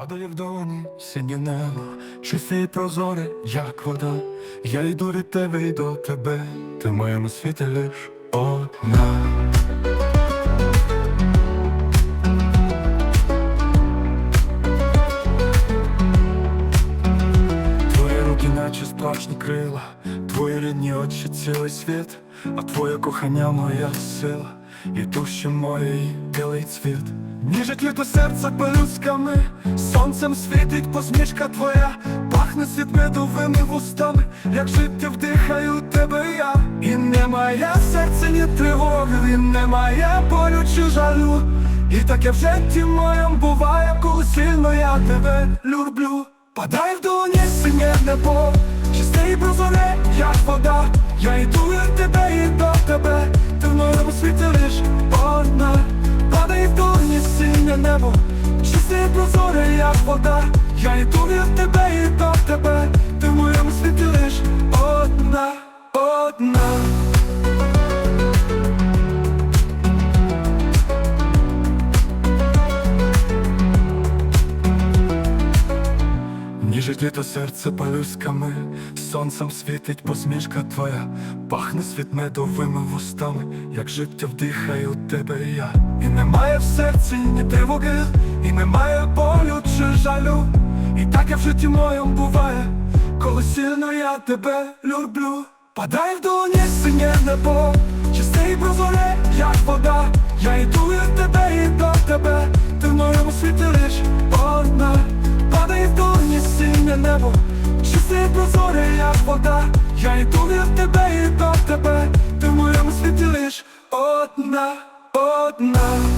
Падає в долоні синє небо, чисте і прозоре, як вода. Я йду від тебе і до тебе, ти в моєму світі лиш одна. Твої руки, наче справжні крила, твої рідні очі цілий світ, а твоє кохання моя сила, і душі моєї білий цвіт. Ніжить літо серця пелюсками, сонцем світить посмішка твоя, пахне світ медовими вустами, як життя вдихаю тебе я. І немає серця, ні тривоги, і немає болю чи жалю. І таке в житті моєм буває, коли сильно я тебе люблю. Падай в долоні синє небо, чисте і прозоре, як вода. І прозоре, як вода. Я йду від тебе і до тебе, ти в моєму світі лиш одна, одна. Ніжить літо серце пелюсками, сонцем світить посмішка твоя, пахне світ медовими вустами, як життя вдихаю тебе я. І немає в серці ні тривоги, і немає болю чи жалю. І таке в житті моєму буває, коли сильно я тебе люблю. Падай в долоні синє небо, чисте прозоре, як вода. Я йду від тебе і до тебе, ти в моєму світі лиш одна. Падає в долоні синє небо, чисте і прозоре, як вода. Я йду від тебе і до тебе, одна.